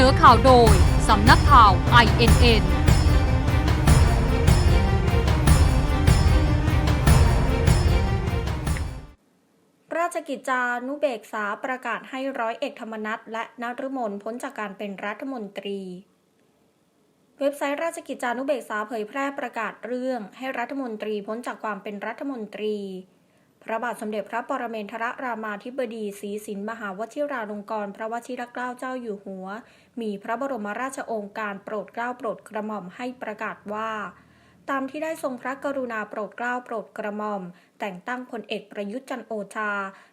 นอข่าวโดย สำนักข่าว INN ราชกิจจานุเบกษาประกาศให้ร้อยเอกธรรมนัฐและนฤมลพ้นจากการเป็นรัฐมนตรีเว็บไซต์ราชกิจจานุเบกษาเผยแพร่ประกาศเรื่องให้รัฐมนตรีพ้นจากความเป็นรัฐมนตรี พระบาทสมเด็จพระปรเมนทรรามาธิบดีศรีสินมหาวชิราลงกรณพระวชิรเกล้าเจ้าอยู่หัว มีพระบรมราชโองการโปรดเกล้าโปรดกระหม่อมให้ประกาศว่า ตามที่ได้ทรงพระกรุณาโปรดเกล้าโปรดกระหม่อม แต่งตั้งพลเอกประยุทธ์จันโอชา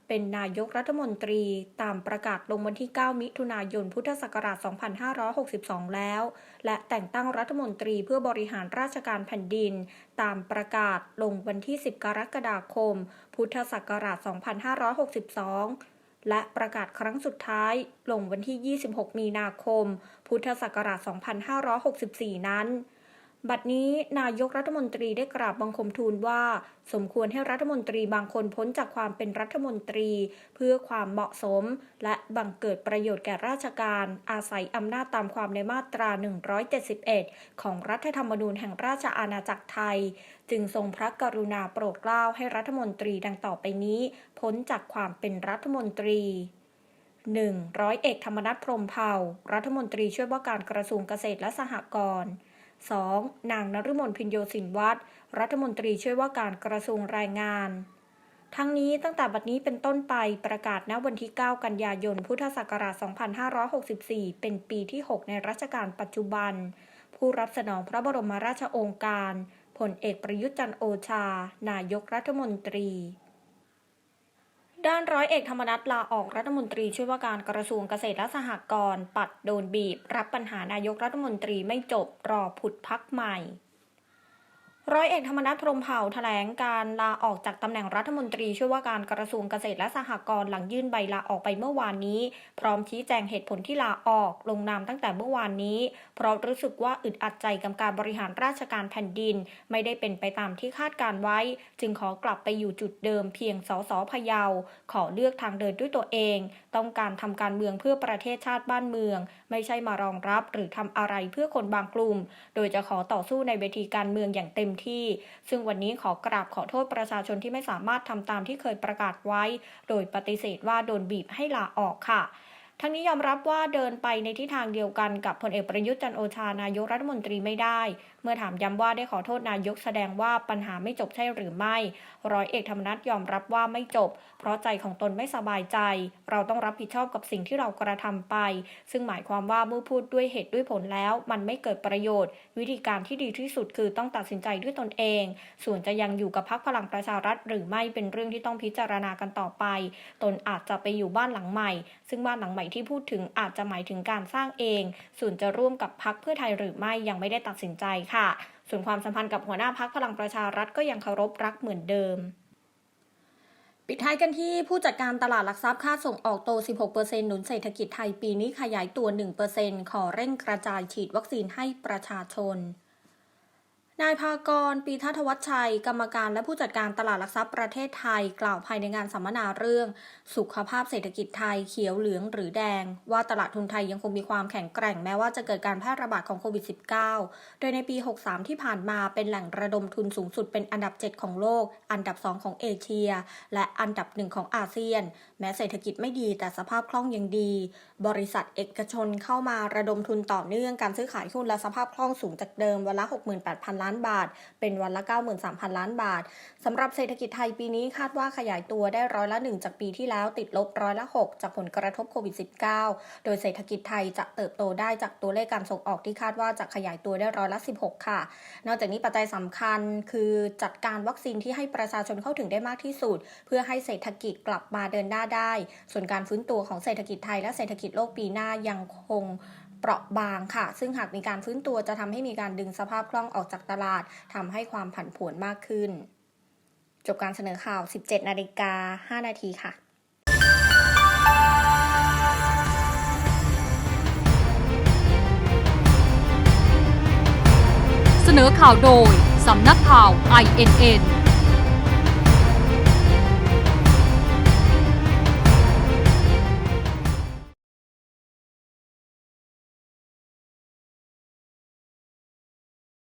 เป็นนายกรัฐมนตรี ตามประกาศลงวันที่ 9 มิถุนายน พุทธศักราช 2562 แล้ว และแต่งตั้งรัฐมนตรีเพื่อบริหารราชการแผ่นดิน ตามประกาศลงวันที่ 10 กรกฎาคม พุทธศักราช 2562และประกาศครั้งสุดท้ายลงวันที่ 26 มีนาคม พุทธศักราช 2564 นั้น บัดนี้นายกรัฐมนตรีได้กราบบังคมทูลว่า สมควรให้รัฐมนตรีบางคนพ้นจากความเป็นรัฐมนตรี เพื่อความเหมาะสม และบังเกิดประโยชน์แก่ราชการ อาศัยอำนาจตามความในมาตรา 171 ของรัฐธรรมนูญแห่งราชอาณาจักรไทย จึงทรงพระกรุณาโปรดเกล้าให้รัฐมนตรีดังต่อไปนี้ พ้นจากความเป็นรัฐมนตรี 1. ร้อยเอกธรรมนัฐพรมเผ่า รัฐมนตรีช่วยว่าการกระทรวงเกษตรและสหกรณ์ 2. นางนฤมลพินโยสินวัตรรัฐมนตรีช่วยว่าการกระทรวงแรงงาน ทั้งนี้ตั้งแต่บัดนี้เป็นต้นไปประกาศณวันที่ 9 กันยายน พุทธศักราช 2564 เป็นปีที่ 6 ในรัชกาลปัจจุบัน ผู้รับสนองพระบรมราชโองการพลเอกประยุทธ์จันโอชา นายกรัฐมนตรี ด้านร้อยเอกธรรมนัฐลาออกรัฐมนตรีช่วยว่าการกระทรวงเกษตรและสหกรณ์ปัดโดนบีบ รับปัญหานายกรัฐมนตรีไม่จบรอผุดพักใหม่ ร้อยเอกธรรมนัฐพรมเผ่าแถลงการลาออกจากตำแหน่งรัฐมนตรีช่วยว่าการกระทรวงเกษตรและสหกรณ์หลังยื่นใบลาออกไปเมื่อวานนี้ พร้อมชี้แจงเหตุผลที่ลาออกลงนามตั้งแต่เมื่อวานนี้ เพราะรู้สึกว่าอึดอัดใจกับการบริหารราชการแผ่นดิน ไม่ได้เป็นไปตามที่คาดการไว้ จึงขอกลับไปอยู่จุดเดิมเพียงสสพะเยา ขอเลือกทางเดินด้วยตัวเอง ต้องการทำการเมืองเพื่อประเทศชาติบ้านเมือง ไม่ใช่มารองรับหรือทำอะไรเพื่อคนบางกลุ่ม โดยจะขอต่อสู้ในเวทีการเมืองอย่างเต็มมที่ ซึ่งวันนี้ขอกราบขอโทษประชาชนที่ไม่สามารถทำตามที่เคยประกาศไว้ โดยปฏิเสธว่าโดนบีบให้ลาออกค่ะ ทั้งนี้ยอมรับว่าเดินไปในทิศทางเดียวกันกับพลเอกประยุทธ์จันโอชานายกรัฐมนตรีไม่ได้ เมื่อถามย้ำว่าได้ขอโทษนายกแสดงว่าปัญหาไม่จบใช่หรือไม่ ร้อยเอกธรรมนัฐยอมรับว่าไม่จบ เพราะใจของตนไม่สบายใจ เราต้องรับผิดชอบกับสิ่งที่เรากระทำไป ซึ่งหมายความว่าเมื่อพูดด้วยเหตุด้วยผลแล้ว มันไม่เกิดประโยชน์ วิธีการที่ดีที่สุดคือต้องตัดสินใจด้วยตนเอง ส่วนจะยังอยู่กับพรรคพลังประชารัฐ หรือไม่เป็นเรื่องที่ต้องพิจารณากันต่อไป ตนอาจจะไปอยู่บ้านหลังใหม่ ซึ่งบ้านหลังใหม่ที่พูดถึงอาจจะหมายถึงการสร้างเอง ส่วนจะร่วมกับพรรคเพื่อไทยหรือไม่ยังไม่ได้ตัดสินใจค่ะ ส่วนความสัมพันธ์กับหัวหน้าพักพลังประชารัฐก็ยังเคารพรักเหมือนเดิมปิดท้ายกันที่ผู้จัดการตลาดหลักทรัพย์คาดส่งออกโต 16%หนุนเศรษฐกิจไทยปีนี้ขยายตัว 1%ขอเร่งกระจายฉีดวัคซีนให้ประชาชน นายภากรปีทัทวัชชัย กรรมการและผู้จัดการตลาดหลักทรัพย์ประเทศไทย กล่าวภายในงานสัมมนาเรื่อง สุขภาพเศรษฐกิจไทยเขียวเหลืองหรือแดง ว่าตลาดทุนไทยยังคงมีความแข็งแกร่งแม้ว่าจะเกิดการแพร่ระบาดของโควิด -19 โดยในปี 63 ที่ผ่านมาเป็นแหล่งระดมทุนสูงสุดเป็นอันดับ 7 ของโลก อันดับ 2 ของเอเชีย และอันดับหนึ่งของอาเซียน แม้เศรษฐกิจไม่ดีแต่สภาพคล่องยังดี บริษัทเอกชนเข้ามาระดมทุนต่อเนื่องการซื้อขายหุ้นและสภาพคล่องสูงจากเดิมวันละ 68,000 ล้านบาท เป็นวันละ 93,000 ล้านบาทสำหรับเศรษฐกิจไทยปีนี้คาดว่าขยายตัวได้ร้อยละ 1 จากปีที่แล้วติดลบร้อยละ 6 จากผลกระทบโควิด -19 โดยเศรษฐกิจไทยจะเติบโตได้จากตัวเลขการส่งออกที่คาดว่าจะขยายตัวได้ร้อยละ 16 ค่ะ นอกจากนี้ปัจจัยสำคัญคือจัดการวัคซีนที่ให้ประชาชนเข้าถึงได้มากที่สุด เพื่อให้เศรษฐกิจกลับมาเดินหน้าได้ ส่วนการฟื้นตัวของเศรษฐกิจไทยและเศรษฐกิจโลกปีหน้ายังคง เปราะบางค่ะ ซึ่งหากมีการฟื้นตัวจะทำให้มีการดึงสภาพคล่องออกจากตลาดทำให้ความผันผวนมากขึ้น จบการเสนอข่าว 17 นาฬิกา 5 นาทีค่ะเสนอข่าวโดย สำนักข่าว INN